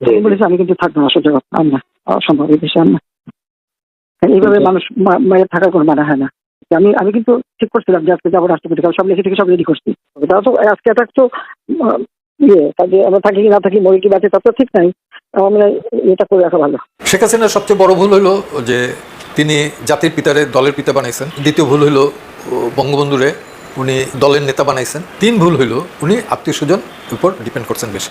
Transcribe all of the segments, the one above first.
আমি আমি কিন্তু থাকব না সহ্য করতে আর না অসম্ভব এই আর না এইভাবে মানুষ মায়ের থাকার কোনো মানে হয় না। আমি আমি কিন্তু ঠিক করছিলাম যে আজকে যাব রাষ্ট্রপতি সব লিখে থেকে সব রেডি করছি। তারা তো আজকে একটা তো ইয়ে কাজে আমরা থাকি না থাকি মরি কি বাঁচে তা তো ঠিক নাই। আমার এটা করে রাখা ভালো। শেখ হাসিনার সবচেয়ে বড় ভুল হলো যে তিনি জাতির পিতারে দলের পিতা বানাইছেন। দ্বিতীয় ভুল হইল ও, বঙ্গবন্ধুরে উনি দলের নেতা বানাইছেন। তিন ভুল হইল উনি আত্মীয় স্বজন উপর ডিপেন্ড করছেন বেশি।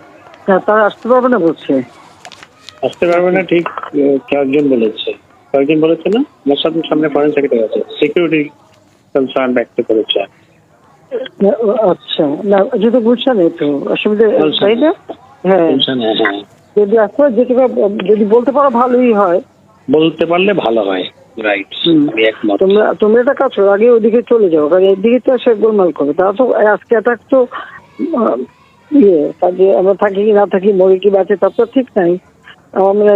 হ্যাঁ, তারা আসতে পারবে না বলছে? আসতে পারবে না ঠিক কয়েকজন বলেছে। কয়েকজন বলেছে না? আমার সামনে ফরেন সেক্রেটারি আছে। সিকিউরিটি কনসার্ন ব্যক্ত করেছে। না, আচ্ছা। না যেহেতু বুঝছেন তো অসুবিধা তাই না। হ্যাঁ। বলছেন, হ্যাঁ, যদি আসতে যেটুকু যদি বলতে পারো ভালোই হয়। বলতে পারলে ভালো হয়। রাইট তোমরা তোমরা একটা কাজ করো আগে ওদিকে চলে যাও। কারণ এদিকে তো সে গোলমাল করবে। তারা তো আজকে অ্যাটাক তো ইয়ে কাজে আমরা থাকি কি না থাকি মরি কি বাঁচে তা তো ঠিক নাই। আমার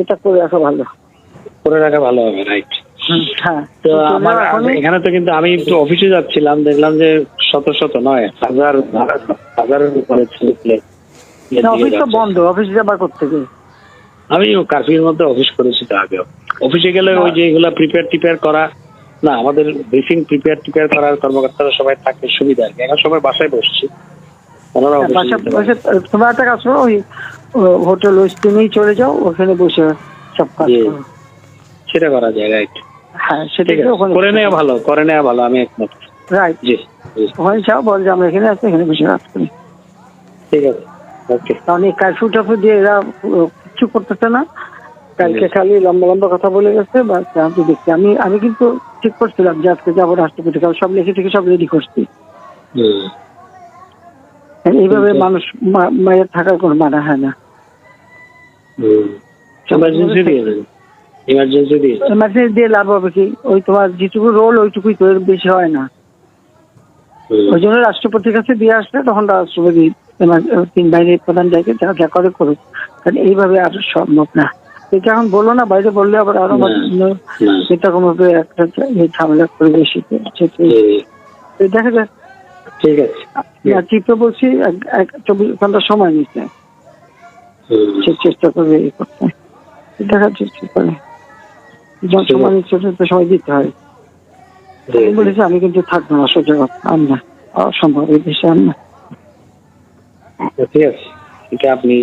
এটা করে রাখা ভালো। করে রাখা ভালো হবে রাইট হ্যাঁ। তো আমার এখানে তো কিন্তু আমি একটু অফিসে যাচ্ছিলাম দেখলাম যে শত শত নয় হাজার উপরে ছেলে অফিস তো বন্ধ অফিস যাবার করতে গিয়ে আমি কার্ফিউর মধ্যে অফিস করেছি তো আগেও অফিসে গেলে ওই যে এগুলা প্রিপেয়ার টিপেয়ার করা না আমাদের ব্রিফিং প্রিপেয়ার টিপেয়ার করার কর্মকর্তারা সবাই থাকে সুবিধা আর কি। এখন সবাই বাসায় বসছি। তোমরা একটা কাজ করো ওই হোটেল ওয়েস্টিনেই চলে যাও ওখানে বসে সব কাজ। করো। সেটা করা যায় রাইট। হ্যাঁ সেটা আছে। করে নেওয়া ভালো করে নেওয়া ভালো আমি একমত। রাইট। জি ওখানে যাও বল যে আমরা এখানে আছি এখানে বসে কাজ করি। ঠিক আছে ওকে। এই কারফিউ টাফিউ দিয়ে এরা কিচ্ছু করতেছে না। কালকে খালি লম্বা লম্বা কথা বলে গেছে বা আমি দেখছি। আমি আমি কিন্তু ঠিক করছিলাম যে আজকে যাব রাষ্ট্রপতি কাল সব লিখে থেকে সব রেডি করছি। হুম। এইভাবে মানুষ মায়ের থাকার কোনো মানা হয় না। ইমার্জেন্সি দিয়ে লাভ হবে কি? ওই তোমার যেটুকু রোল ওইটুকুই তো বেশি হয় না। ওই জন্য রাষ্ট্রপতির কাছে দিয়ে আসলে তখন রাষ্ট্রপতি এমার- তিন বাহিনীর প্রধান যাকে যা যা করে করুক। কারণ এইভাবে আর সম্ভব না। এটা এখন বলল না বাইরে বললে আবার আরও না, না। একটা ঝামেলা করে বেশি। দেখা যায় ঠিক আছে। না চিত্র বলছি চব্বিশ ঘণ্টা সময় হুম। সে চেষ্টা করবে এই করতে। দেখা চেষ্টা করে। যখন সময় নিচ্ছে তো সময় দিতে হয়। বলেছি আমি কিন্তু থাকব না সহ্য করতে আর না। অসম্ভব এই আর না। ঠিক আছে। এটা আপনি।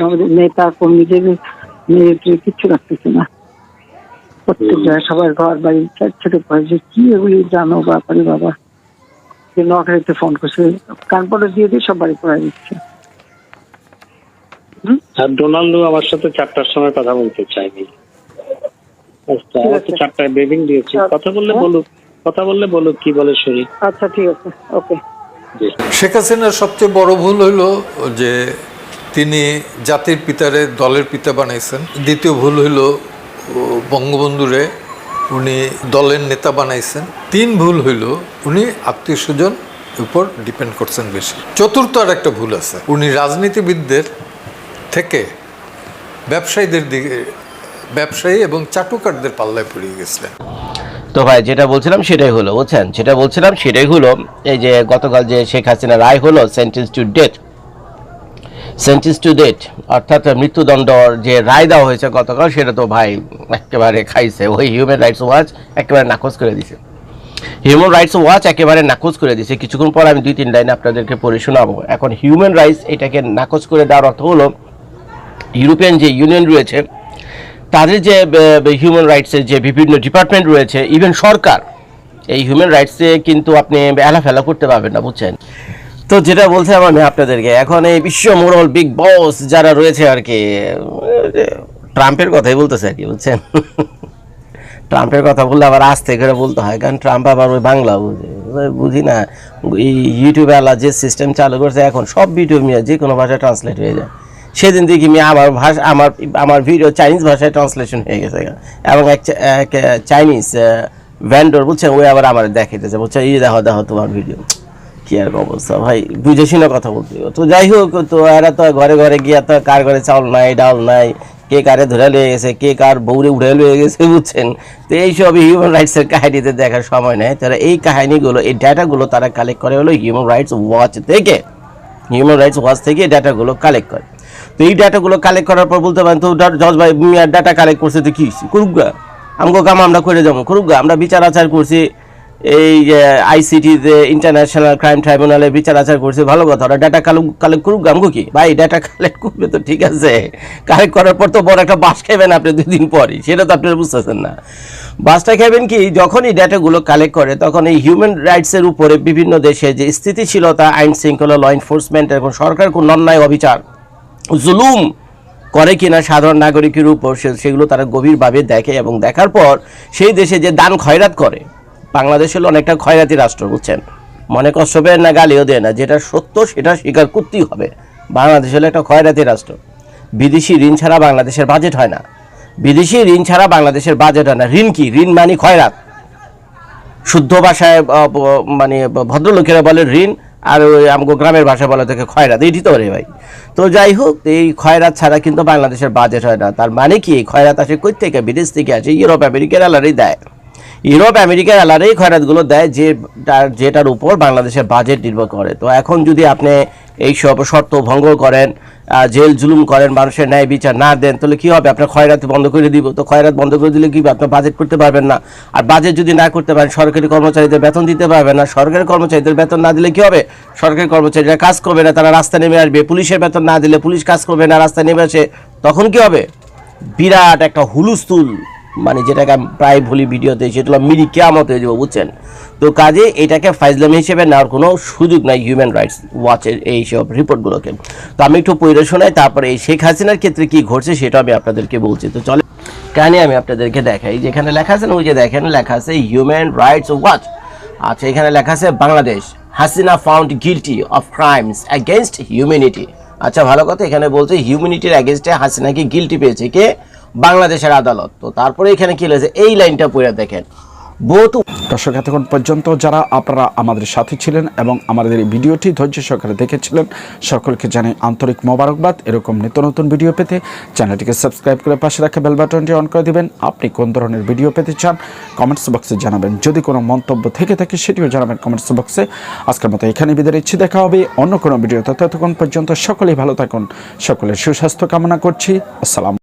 আমাদের নেতা কর্মীদের নেত্রী কিচ্ছু রাখতেছে না। প্রত্যেক জায়গায় সবার ঘর বাড়ি ছোট করে যে কি এগুলি জানো ব্যাপারে বাবা। যে নকরিতে ফোন করছে কানপরে দিয়ে দিয়ে সব বাড়ি করে দিচ্ছে। আর ডোনাল্ডো আমার সাথে চারটার সময় কথা বলতে চাইনি আচ্ছা, চারটায় দিয়েছি। আচ্ছা। কথা বললে? বলুক কথা বললে বলুক কি বলে শুনি। আচ্ছা ঠিক আছে। ওকে। জি। শেখ হাসিনার সবচেয়ে বড় ভুল হইল যে তিনি জাতির পিতারে দলের পিতা বানাইছেন। দ্বিতীয় ভুল হইল ও, বঙ্গবন্ধুরে উনি দলের নেতা বানাইছেন। তিন ভুল হইল, উনি আত্মীয় স্বজন উপর ডিপেন্ড করছেন বেশি। চতুর্থ আর একটা ভুল আছে। উনি রাজনীতিবিদদের থেকে ব্যবসায়ীদের দিকে, ব্যবসায়ী এবং চাটুকারদের পাল্লায় পড়ে গেছিলেন। তো ভাই, যেটা বলছিলাম সেটাই হলো, বুঝছেন? যেটা বলছিলাম সেটাই হলো, এই যে গতকাল যে শেখ হাসিনা রায় হলো sentence to death sentence to death, অর্থাৎ মৃত্যুদণ্ড যে রায় দেওয়া হয়েছে গতকাল, সেটা তো ভাই একেবারে খাইছে। ওই হিউম্যান রাইটস ওয়াচ একেবারে নাকচ করে দিছে। হিউম্যান রাইটস ওয়াচ একেবারে নাকচ করে দিছে। কিছুক্ষণ পর আমি দুই তিন লাইন আপনাদেরকে পড়ে শোনাবো। এখন হিউম্যান রাইটস এটাকে নাকচ করে দেওয়ার অর্থ হলো ইউরোপিয়ান যে ইউনিয়ন রয়েছে, তাদের যে হিউম্যান রাইটসের যে বিভিন্ন ডিপার্টমেন্ট রয়েছে ইভেন সরকার, এই হিউম্যান রাইটসে কিন্তু আপনি এলাফেলা করতে পারবেন না, বুঝছেন? তো যেটা বলছিলাম আমি আপনাদেরকে, এখন এই বিশ্ব মোড়ল বিগ বস যারা রয়েছে আর কি ট্রাম্পের কথাই বলতেছে আর কি, বুঝছেন? ট্রাম্পের কথা বললে আবার আস্তে করে বলতে হয়, কারণ ট্রাম্প আবার ওই বাংলা বুঝে বুঝি না, এই ইউটিউবে যে সিস্টেম চালু করছে এখন, সব ভিডিও মিয়া যে কোনো ভাষায় ট্রান্সলেট হয়ে যায়। সেদিন দেখি আমি আমার ভাষা, আমার আমার ভিডিও চাইনিজ ভাষায় ট্রান্সলেশন হয়ে গেছে এবং এক চাইনিজ ভ্যান্ডর বলছেন ওই আবার আমার দেখাইতেছে, বলছে, এই দেখো দেখো তোমার ভিডিও কি আর অবস্থা ভাই, বুঝে শুনে কথা বলতে তো যাই হোক, তো এরা তো ঘরে ঘরে গিয়া তো কার ঘরে চাউল নাই ডাল নাই, কে কারে ধরে লয়ে গেছে, কে কার বউরে উঠে লয়ে গেছে, বুঝছেন? তো এইসব হিউম্যান রাইটসের কাহিনীতে দেখার সময় নেই তারা এই কাহিনীগুলো, এই ডাটাগুলো তারা কালেক্ট করে হলো হিউম্যান রাইটস ওয়াচ থেকে। হিউম্যান রাইটস ওয়াচ থেকে এই ডাটাগুলো কালেক্ট করে। তো এই ডাটাগুলো কালেক্ট করার পর বলতে পারেন, তো জজ ভাই ডাটা কালেক্ট করছে তো কি? করুক গা। আমাকে কাম আমরা করে যাব, করুক গা। আমরা বিচার আচার করছি এই আইসিটিতে ইন্টারন্যাশনাল ক্রাইম ট্রাইব্যুনালে বিচার আচার করছে। ভালো কথা, ওরা ডাটা কালেক্ট করুক গা কি? ভাই ডাটা কালেক্ট করবে তো ঠিক আছে। কালেক্ট করার পর তো বড় একটা বাস খাবেন আপনি দুই দিন পরই, সেটা তো আপনারা বুঝতেছেন না। বাসটা খাবেন কি যখন এই ডাটাগুলো কালেক্ট করে, তখন এই হিউম্যান রাইটসের উপরে বিভিন্ন দেশে যে স্থিতিশীলতা, আইন শৃঙ্খলা ল এনফোর্সমেন্ট এবং সরকার কোন অন্যায় অবিচার, জুলুম করে কিনা সাধারণ নাগরিকের উপর সেগুলো তারা গভীরভাবে দেখে এবং দেখার পর সেই দেশে যে দান খয়রাত করে বাংলাদেশ হলো অনেকটা খয়রাতি রাষ্ট্র, বুঝছেন? মনে কষ্ট পেয়ে না গালিও দেয় না, যেটা সত্য সেটা স্বীকার করতেই হবে। বাংলাদেশ হলো একটা খয়রাতি রাষ্ট্র। বিদেশি ঋণ ছাড়া বাংলাদেশের বাজেট হয় না। বিদেশি ঋণ ছাড়া বাংলাদেশের বাজেট হয় না। ঋণ কি? ঋণ মানে খয়রাত শুদ্ধ ভাষায় মানে ভদ্রলোকেরা বলে ঋণ, আর ওই আমগো গ্রামের ভাষায় বলে থেকে খয়রাত এইটি তো ভাই। তো যাই হোক, এই খয়রাত ছাড়া কিন্তু বাংলাদেশের বাজেট হয় না। তার মানে কি? খয়রাত আসে কই থেকে? বিদেশ থেকে আসে? ইউরোপ আমেরিকার আলারেই দেয়। ইউরোপ আমেরিকার আলারেই খয়রাতগুলো দেয় যে যেটার উপর বাংলাদেশের বাজেট নির্ভর করে। তো এখন যদি আপনি এই সব শর্ত ভঙ্গ করেন জেল জুলুম করেন, মানুষের ন্যায় বিচার না দেন, তাহলে কী হবে? আপনার খয়রাত বন্ধ করে দিব। তো খয়রাত বন্ধ করে দিলে কী? আপনার বাজেট করতে পারবেন না। আর বাজেট যদি না করতে পারেন, সরকারি কর্মচারীদের বেতন দিতে পারবেন না। সরকারি কর্মচারীদের বেতন না দিলে কী হবে? সরকারি কর্মচারীরা কাজ করবে না, তারা রাস্তা নেমে আসবে। পুলিশের বেতন না দিলে পুলিশ কাজ করবে না, রাস্তায় নেমে আসে। তখন কি হবে? বিরাট একটা হুলুস্থুল মানে যেটাকে আমি প্রায় বলি ভিডিওতে সেটা হলো মিরি কেয়ামত হয়ে যাব বুঝছেন? তো কাজে এটাকে ফাইজলামি হিসেবে নেওয়ার কোনো সুযোগ নাই হিউম্যান রাইটস ওয়াচের এই সব রিপোর্টগুলোকে তো আমি একটু পড়ে শোনাই, তারপরে এই শেখ হাসিনার ক্ষেত্রে কি ঘটছে সেটা আমি আপনাদেরকে বলছি। তো চলে, কানে আমি আপনাদেরকে দেখাই। যেখানে লেখা আছে না, ওই যে দেখেন, লেখা আছে হিউম্যান রাইটস ওয়াচ আচ্ছা এখানে লেখা আছে Bangladesh, Hasina found guilty of crimes against humanity আচ্ছা ভালো কথা, এখানে বলছে হিউম্যানিটির অ্যাগেনস্টে হাসিনাকে গিলটি পেয়েছে কে? বাংলাদেশের আদালত। তো তারপরে এখানে কি লেগেছে এই লাইনটা পড়ে দেখেন। বোথ দর্শক, এতক্ষণ পর্যন্ত যারা, আপনারা আমাদের সাথে ছিলেন এবং আমাদের এই ভিডিওটি ধৈর্য সহকারে দেখেছিলেন, সকলকে জানাই আন্তরিক মোবারকবাদ। এরকম নিত্য নতুন ভিডিও পেতে চ্যানেলটিকে সাবস্ক্রাইব করে পাশে রাখা বেল বাটনটি অন করে দিবেন। আপনি কোন ধরনের ভিডিও পেতে চান, কমেন্টস বক্সে জানাবেন। যদি কোনো মন্তব্য থেকে থাকে, সেটিও জানাবেন কমেন্টস বক্সে। আজকের মতো এখানে বিদায় ইচ্ছে দেখা হবে অন্য কোনো ভিডিওতে। ততক্ষণ পর্যন্ত সকলেই ভালো থাকুন। সকলের সুস্বাস্থ্য কামনা করছি। আসসালাম